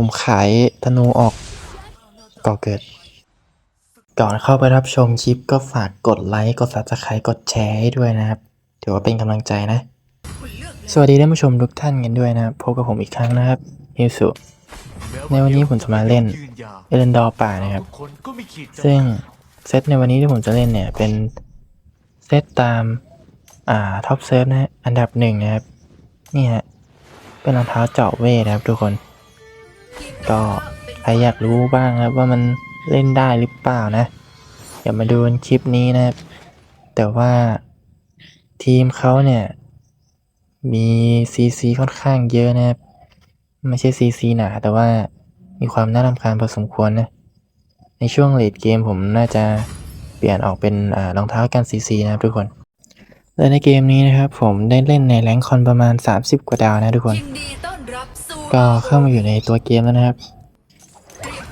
ผมขายธนูออกก่อเกิด ก่อนเข้าไปรับชมคลิปก็ฝากกดไลค์ กด subscribe กดแชร์ให้ด้วยนะครับ ถือว่าเป็นกำลังใจนะ สวัสดีท่านผู้ชมทุกท่านกันด้วยนะครับพบกับผมอีกครั้งนะครับฮิวสุในวันนี้ผมจะมาเล่นเอเลนดอร์ป่านะครับ ซึ่งเซตในวันนี้ที่ผมจะเล่นเนี่ยเป็นเซตตามอ่าท็อปเซิร์ฟนะฮะอันดับหนึ่งนะครับ นี่ฮะเป็นรองเท้าเจาะเวทนะครับทุกคน ก็ใครอยากรู้บ้างนะครับว่ามันเล่นได้หรือเปล่านะอย่ามาดูนคลิปนี้นะครับ แต่ว่าทีมเขาเนี่ย มีซีซีค่อนข้างเยอะนะครับ ไม่ใช่ซีซีหนาแต่ว่ามีความน่ารำคาญพอสมควรนะ ในช่วงเลดเกมผมน่าจะเปลี่ยนออกเป็นอรองเท้ากันซีซีนะครับทุกคนและในเกมนี้นะครับ ผมได้เล่นในแรงค์คอนประมาณ 30 กว่าดาวนะทุกคน ก็เข้ามาอยู่ในตัวเกมแล้วนะครับ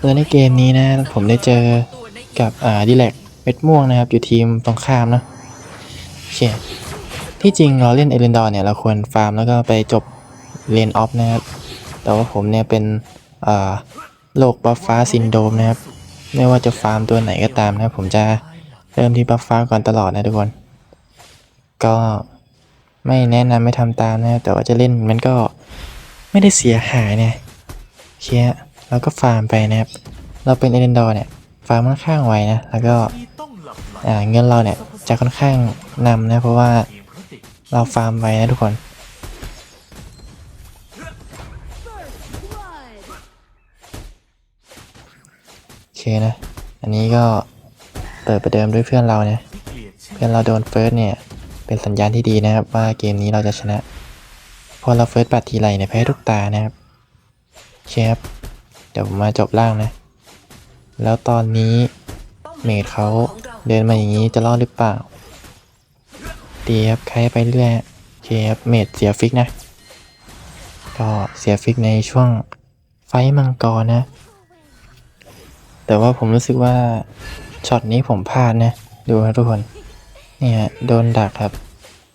และในเกมนี้นะผมได้เจอกับอ่าดิแลกเม็ดม่วงนะครับ อยู่ทีมตรงข้ามเนะโอเคที่จริงเราเล่นเอเลนดอร์เนี่ยเราควรฟาร์มแล้วก็ไปจบเลนออฟนะครับ แต่ว่าผมเนี่ยเป็นโรคบัฟฟ้าซินโดรมนะครับ ไม่ว่าจะฟาร์มตัวไหนก็ตามนะผมจะเริ่มที่บัฟฟ้าก่อนตลอดนะทุกคน ก็ไม่แนะนำไม่ทำตามนะแต่ว่าจะเล่นมันก็ ไม่ได้เสียหายเนี่ยโอเคฮะเราก็ฟาร์มไปนะครับ เราเป็นเอเดนดอร์เนี่ยฟาร์มค่อนข้างไวนะ แล้วก็เงินเราเนี่ยจะค่อนข้างนำนะเพราะว่าเราฟาร์มไวนะทุกคนโอเคนะ อันนี้ก็เปิดประเดิมด้วยเพื่อนเราเนี่ยเพื่อนเราโดนเฟิร์สเนี่ยเป็นสัญญาณที่ดีนะครับว่าเกมนี้เราจะชนะ พอเราเฟิร์สปัดทีไรเนี่ยแพ้ทุกตานะครับเชฟเดี๋ยวผมมาจบล่างนะ แล้วตอนนี้เมดเขาเดินมาอย่างนี้จะรอดหรือเปล่าดีครับใครไปเรื่อยเคครับเมดเสียฟิกนะ ก็เสียฟิกในช่วงไฟมังกรนะ แต่ว่าผมรู้สึกว่าช็อตนี้ผมพลาดนะ ดูนะทุกคน เนี่ยโดนดักครับ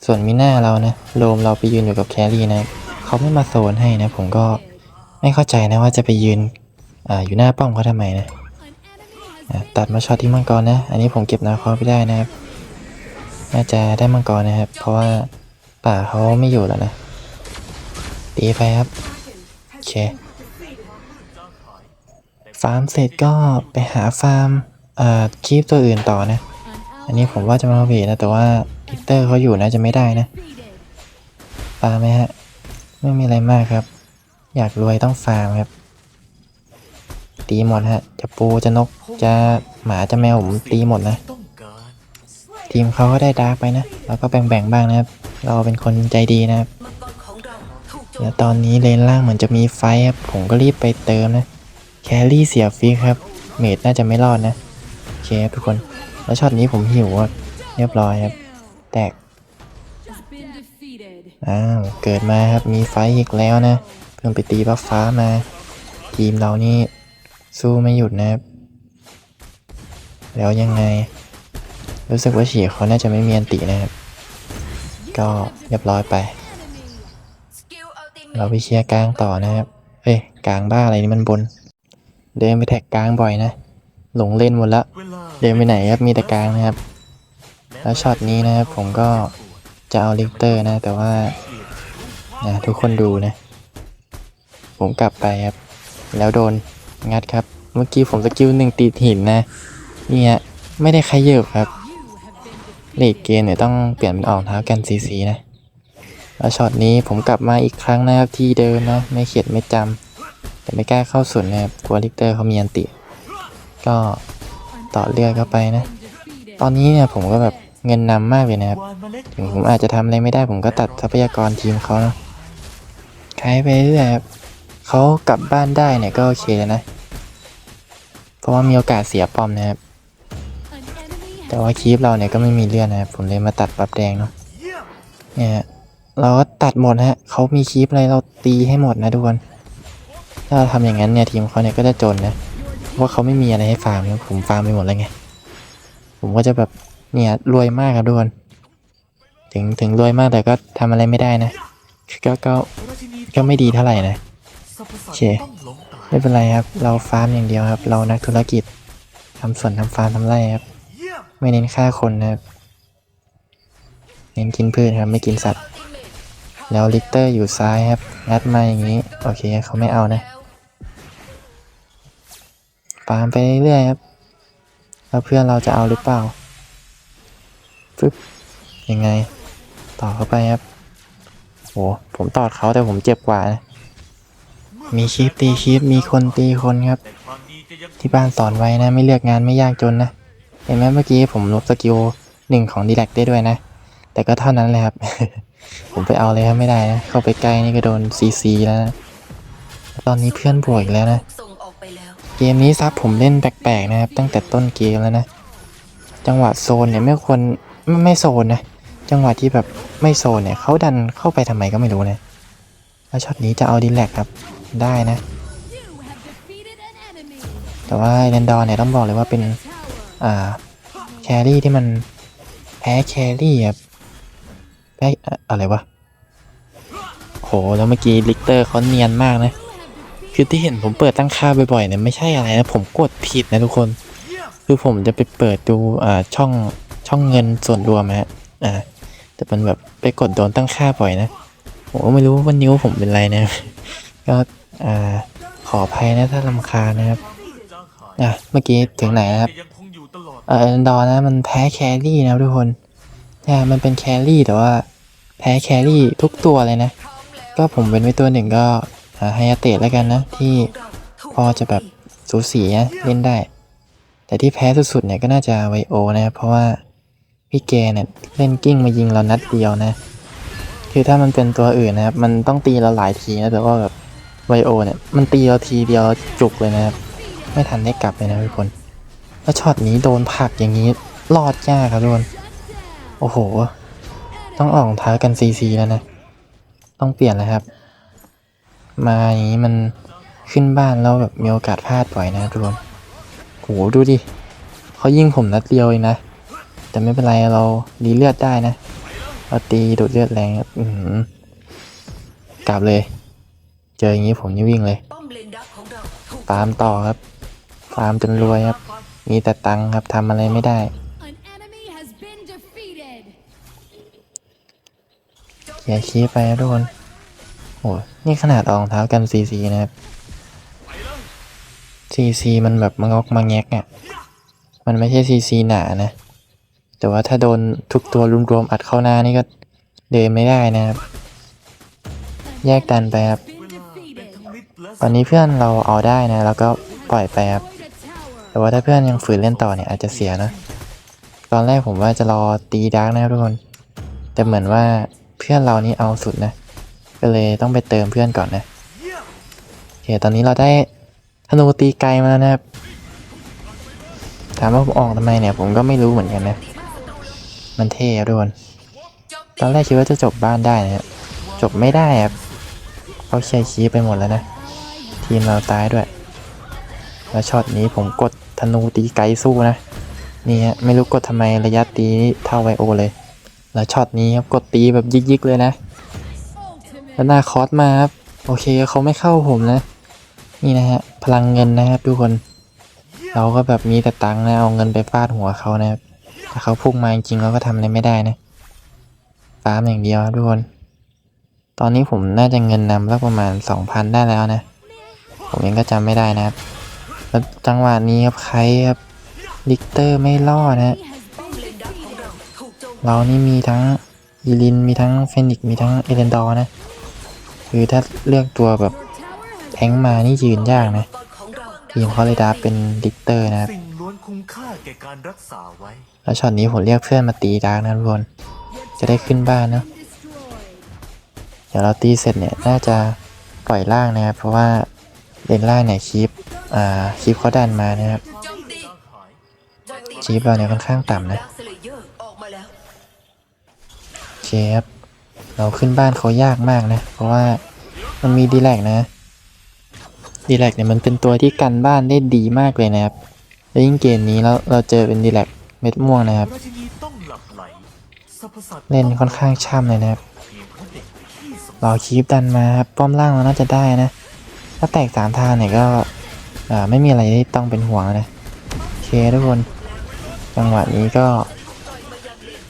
ส่วนมิน่าเรานะโลมเราไปยืนอยู่กับแครี่นะเขาไม่มาโซนให้นะ ผมก็ไม่เข้าใจนะว่าจะไปยืนอ่าอยู่หน้าป้อมเขาทำไมนะตัดมาช็อตที่มังกรนะ อันนี้ผมเก็บนาคอไม่ได้นะครับ น่าจะได้มังกรนะครับ เพราะว่าป่าเขาไม่อยู่แล้วนะตีไปครับโอเคฟาร์มเสร็จก็ไปหาฟาร์มอ่าคีปตัวอื่นต่อนะ อันนี้ผมว่าจะมาเวทนะแต่ว่า ลิกเตอร์เขาอยู่นะจะไม่ได้นะฟาร์มไหมฮะ ไม่มีอะไรมากครับ อยากรวยต้องฟาร์มครับ ตีหมดฮะ จะปูจะนกจะหมาจะแมวผมตีหมดนะ ทีมเขาก็ได้ดาร์กไปนะเราก็แบ่งๆบ้างนะครับ เราเป็นคนใจดีนะครับเราถูกโจมแล้วตอนนี้เลนล่างเหมือนจะมีไฟครับ ผมก็รีบไปเติมนะ แครี่เสียฟิกครับ เมดน่าจะไม่รอดนะ โอเคครับทุกคน แล้วช็อตนี้ผมหิวครับ เรียบร้อยครับ แตก been defeated. อ้าว เกิดมาครับมีไฟท์อีกแล้วนะ เพิ่งไปตีบัฟฟ้ามา ทีมเรานี่สู้ไม่หยุดนะครับ แล้วยังไง รู้สึกว่าฉีเขาน่าจะไม่มีอันตินะครับ ก็เรียบร้อยไปสกิลอัลติเมเราทไปเคลียร์กลางต่อนะครับ เอ้ยกลางบ้าอะไรนี่มันบน เดินไปแท็กกลางบ่อยนะ หลงเล่นหมดละ เดินไปไหนครับมีแต่กลางนะครับ แล้วช็อตนี้นะครับผมก็จะเอาลิกเตอร์นะ แต่ว่านะทุกคนดูนะ ผมกลับไปครับ แล้วโดนงัดครับ เมื่อกี้ผมสกิลหนึ่งติดหินนะ นี่ยไม่ได้ขยับครับเลดเกมเนี่ยต้องเปลี่ยนเป็นออกเท้ากันซีซีนะ แล้วช็อตนี้ผมกลับมาอีกครั้งนะครับที่เดิมนะ ไม่เขียดไม่จำแต่ไม่กล้าเข้าสวนนะครับกลัวลิกเตอร์เขามีอันติ ก็ต่อเลือดเข้าไปนะ ตอนนี้เนี่ยผมก็แบบ เงินนำมากเลยนะครับ ถึงผมอาจจะทำอะไรไม่ได้ผมก็ตัดทรัพยากรทีมเขานะขายไปเรื่อยครับเขากลับบ้านได้เนี่ยก็โอเคแล้วนะ เพราะว่ามีโอกาสเสียปอมนะครับ แต่ว่าคีปเราเนี่ยก็ไม่มีเลือดนะครับ ผมเลยมาตัดบัฟแดงเนาะ เนี่ยเราก็ตัดหมดฮะเขามีคีปอะไรเราตีให้หมดนะทุกคน ถ้าเราทำอย่างนั้นเนี่ยทีมเขาเนี่ยก็จะจนนะ เพราะเขาไม่มีอะไรให้ฟาร์มผมฟาร์มไปหมดแล้วไง ผมก็จะแบบ เนี่ยรวยมากครับทุกคนถึงถึงรวยมากแต่ก็ทำอะไรไม่ได้นะก็ก็ก็ไม่ดีเท่าไหร่นะโอเคไม่เป็นไรครับ เราฟาร์มอย่างเดียวครับ เรานักธุรกิจทำสวนทำฟาร์มทำไร่ครับ ไม่เน้นฆ่าคนนะครับ เน้นกินพืชครับ ไม่กินสัตว์ แล้วลิกเตอร์อยู่ซ้ายครับงัดมาอย่างนี้ โอเคเขาไม่เอานะฟาร์มไปเรื่อยๆครับ แล้วเพื่อนเราจะเอาหรือเปล่า ฟึบยังไง ต่อเข้าไปครับโหผมตอดเขาแต่ผมเจ็บกว่านะมีคลิปตีคลิปมีคนตีคนครับ ที่บ้านสอนไว้นะ ไม่เลือกงานไม่ยากจนนะ เห็นไหมเมื่อกี้ผมลบสกิลหนึ่งของดีแลกได้ด้วยนะ แต่ก็เท่านั้นเลยครับ ผมไปเอาเลยครับไม่ได้นะ เข้าไปใกล้นี่ก็โดนซีซีแล้วนะ ตอนนี้เพื่อนบวกอีกแล้วนะ เกมนี้ซับผมเล่นแปลกๆนะครับ ตั้งแต่ต้นเกมแล้วนะ จังหวะโซนเนี่ยไม่ควร ไม่ไม่โซนนะ จังหวะที่แบบไม่โซนเนี่ยเขาดันเข้าไปทำไมก็ไม่รู้นะแล้วช็อตนี้จะเอาดีแลกครับได้นะ แต่ว่าเรนดอร์เนี่ยต้องบอกเลยว่าเป็นอ่าแครี่ที่มันแพ้แครี่ครับแพ้อะอะไรวะโหแล้วเมื่อกี้ลิกเตอร์เขาเนียนมากนะคือที่เห็นผมเปิดตั้งค่าบ่อยๆเนี่ยไม่ใช่อะไรนะผมกดผิดนะทุกคน คือผมจะไปเปิดดูอ่าช่อง ช่องเงินส่วนรวมฮะอ่าแต่มันแบบไปกดโดนตั้งค่าบ่อยนะผมก็ไม่รู้ว่านิ้วผมเป็นไรนะก็อ่าขออภัยนะถ้าลำคานะครับอะเมื่อกี้ถึงไหนครับยังคงอยู่ตลอเออดอนะมันแพ้แครี่นะทุกคนใช่มันเป็นแครี่แต่ว่าแพ้แครี่ทุกตัวเลยนะ ก็ผมเป็นไว้ตัวหนึ่งก็อ่าไฮยาเตะแล้วกันนะ ที่พอจะแบบสูสีนะเล่นได้ แต่ที่แพ้สุดๆเนี่ยก็น่าจะไวโอนะครับเพราะว่า พี่แกเนี่ยเล่นกิ้งมายิงเรานัดเดียวนะ คือถ้ามันเป็นตัวอื่นนะครับ มันต้องตีเราหลายทีนะแต่ว่าแบบไวโอเนี่ยมันตีเราทีเดียวจุกเลยนะครับ ไม่ทันได้กลับเลยนะทุกคน แล้วช็อตนี้โดนผลักอย่างนี้รอดยากครับทุกคนโอ้โห ต้องออกเท้ากันซีซีแล้วนะ ต้องเปลี่ยนแล้วครับ มาอย่างนี้มันขึ้นบ้านแล้วแบบมีโอกาสพลาดบ่อยนะทุกคนโหดูดิเขายิงผมนัดเดียวเองนะ แต่ไม่เป็นไรเราดีเลือดได้นะเราตีดูดเลือดแรงอืกลับเลย เจออย่างนี้ผมนี่วิ่งเลยป้อมเลนดักของเรามต่อครับฟามจนรวยครับ มีแต่ตังครับทำอะไรไม่ได้เขียร์คีไปครับทุกคนโอ้นี่ขนาดออกรองเท้ากันซีซีนะครับซีซีมันแบบมางอกมาแงกอะ มันไม่ใช่ซีซีหนานะ แต่ว่าถ้าโดนทุกตัวรวมๆอัดเข้าหน้านี่ก็เดินไม่ได้นะครับ An แยกดันไปครับ been defeated. ตอนนี้เพื่อนเราเอาได้นะ แล้วก็ปล่อยไปครับ Destroyed a tower. แต่ว่าถ้าเพื่อนยังฝืนเล่นต่อเนี่ยอาจจะเสียนะ ตอนแรกผมว่าจะรอตีดาร์กนะครับทุกคน แต่เหมือนว่าเพื่อนเรานี่เอาสุดนะ ก็เลยต้องไปเติมเพื่อนก่อนนะโอเคตอนนี้เราได้ธนูตีไกลมาแล้วนะครับ ถามว่าผมออกทำไมเนี่ยผมก็ไม่รู้เหมือนกันนะ มันเท่ครับทุกคน ตอนแรกคิดว่าจะจบบ้านได้นะครับจบไม่ได้ครับเขาเคลียร์คีย์ไปหมดแล้วนะ ทีมเราตายด้วย แล้วช็อตนี้ผมกดธนูตีไกลสู้นะ นี่ฮะไม่รู้กดทำไมระยะตีเท่าไวโอเลย แล้วช็อตนี้ครับกดตีแบบยิกๆเลยนะแล้วหน้าคอสมาครับโอเคเขาไม่เข้าผมนะ นี่นะฮะพลังเงินนะครับทุกคน เราก็แบบมีแต่ตังค์นะเอาเงินไปฟาดหัวเขานะครับ ถ้าเขาพุ่งมาจริงเราก็ทำอะไรไม่ได้นะฟาร์มอย่างเดียวทุกคน ตอนนี้ผมน่าจะเงินนำแล้วประมาณสองพันได้แล้วนะ ผมเองก็จำไม่ได้นะครับ แล้วจังหวะนี้ครับใครครับลิกเตอร์ไม่รอนะ เรานี่มีทั้งอีลินมีทั้งเฟนิกมีทั้งเอเลนดอร์นะ คือถ้าเลือกตัวแบบแทงมานี่ยืนยากนะทีมเขาเลยดาบเป็นลิกเตอร์นะครับ คุ้มค่าแก่การรักษาไว้ แล้วช็อตนี้ผมเรียกเพื่อนมาตีดาร์กนะทุกคนจะได้ขึ้นบ้านนะเดี๋ยวเราตีเสร็จเนี่ยน่าจะปล่อยล่างนะครับ เพราะว่าเลนล่างเนี่ยคลิปอ่าคลิปเขาดันมานะครับโจมตีโจมตีคลิปเราเนี่ยค่อนข้างต่ำนะเลเยอร์ออกมาแล้วโอเคครับเราขึ้นบ้านเขายากมากนะ เพราะว่ามันมีดีแลกนะดีแลกเนี่ยมันเป็นตัวที่กันบ้านได้ดีมากเลยนะครับ แล้วยิ่งเกมนี้แล้วเราเจอเป็นดีแลกเม็ดม่วงนะครับ ราชินีต้องหลับไหลสรรพสัตว์เล่นค่อนข้างช่ำเลยนะครับเพียงเพราะเด็กที่สมรอคีปดันมาครับป้อมล่างเราน่าจะได้นะ ถ้าแตกสามทางเนี่ยก็อ่าไม่มีอะไรที่ต้องเป็นห่วงนะโอเคทุกคน จังหวะนี้ก็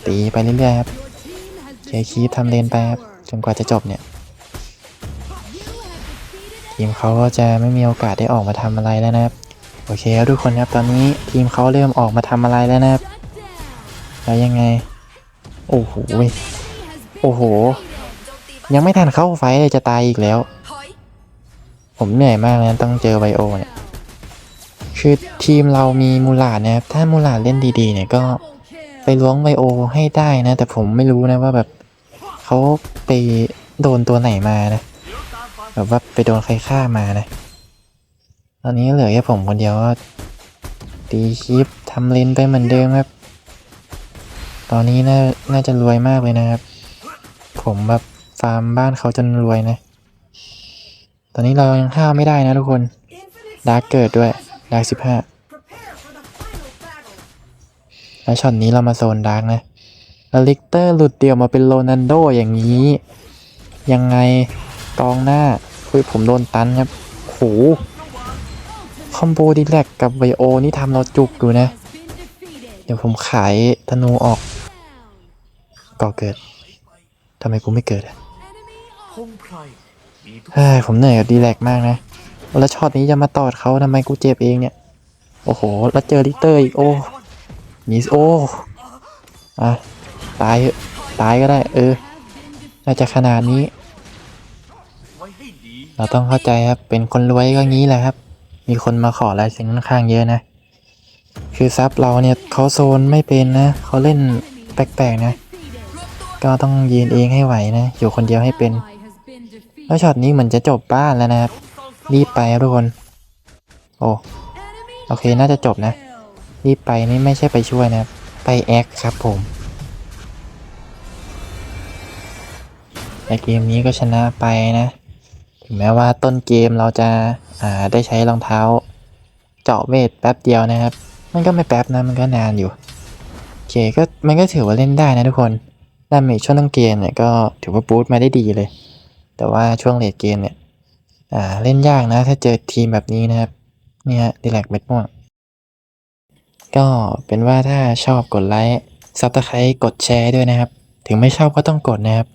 ตีไปเรื่อยๆครับ Your team has เคคีปทำเลนไปครับจนกว่าจะจบเนี่ย You have defeated ทีมเขาก็จะไม่มีโอกาสได้ออกมาทำอะไรแล้วนะครับ โอเคครับทุกคนครับตอนนี้ทีมเขาเริ่มออกมาทำอะไรแล้วนะครับแล้วยังไง โอ้โหโอ้โห ยังไม่ทันเข้าไฟเลยจะตายอีกแล้ว ผมเหนื่อยมากเลยนะต้องเจอไบโอเนี่ยคือทีมเรามีมูลาดนะครับถ้ามูลาดเล่นดีๆเนี่ยก็ไปล้วงไบโอให้ได้นะ แต่ผมไม่รู้นะว่าแบบเขาไปโดนตัวไหนมานะ แบบว่าไปโดนใครฆ่ามานะ ตอนนี้เหลือแค่ผมคนเดียวก็ตีคลิปทำเลนไปเหมือนเดิมครับ ตอนนี้น่าน่าจะรวยมากเลยนะครับ ผมแบบฟาร์มบ้านเขาจนรวยนะ ตอนนี้เรายังห้าไม่ได้นะทุกคนดาร์กเกิดด้วยดาร์กสิบห้าแล้วช็อตนี้เรามาโซนดาร์กนะแล้วลิกเตอร์หลุดเดี่ยวมาเป็นโรนันโดอย่างนี้ ยังไงกองหน้าเฮ้ยผมโดนตันครับโห คอมโบดีแลกกับไวโอนี่ทำเราจุกอยู่นะ เดี๋ยวผมขายธนูออกก่อเกิดทำไมกูไม่เกิดอะเฮ้ยผมเหนื่อยกับดีแลกมากนะ แล้วช็อตนี้จะมาตอดเขาทำไมกูเจ็บเองเนี่ย โอ้โห แล้วเจอลิเตอร์อีกโอ้มีโอ้อะตายตายก็ได้ เออ น่าจะขนาดนี้ เราต้องเข้าใจครับ เป็นคนรวยก็งี้แหละครับ มีคนมาขอลายเซ็นค่อนข้างเยอะนะ คือซับเราเนี่ยเขาโซนไม่เป็นนะเขาเล่นแปลกๆนะ ก็ต้องยืนเองให้ไหวนะ อยู่คนเดียวให้เป็น แล้วช็อตนี้เหมือนจะจบบ้านแล้วนะครับ รีบไปครับทุกคน โอ้โอเคน่าจะจบนะ รีบไปนี่ไม่ใช่ไปช่วยนะไปแอคครับผมแต่เกมนี้ก็ชนะไปนะ ถึงแม้ว่าต้นเกมเราจะ ได้ใช้รองเท้า เจาะเวทแป๊บเดียวนะครับ มันก็ไม่แป๊บนะมันก็นานอยู่โอเคก็มันก็ถือว่าเล่นได้นะทุกคนดาเมจช่วงต้นเกมเนี่ยก็ถือว่าบูสต์มาได้ดีเลย แต่ว่าช่วงเลดเกมเนี่ยอ่าเล่นยากนะ ถ้าเจอทีมแบบนี้นะครับเนี่ยดีแลกเม็ดม่วงก็เป็นว่าถ้าชอบกดไลค์ซับสไครต์กดแชร์ด้วยนะครับ ถึงไม่ชอบก็ต้องกดนะครับ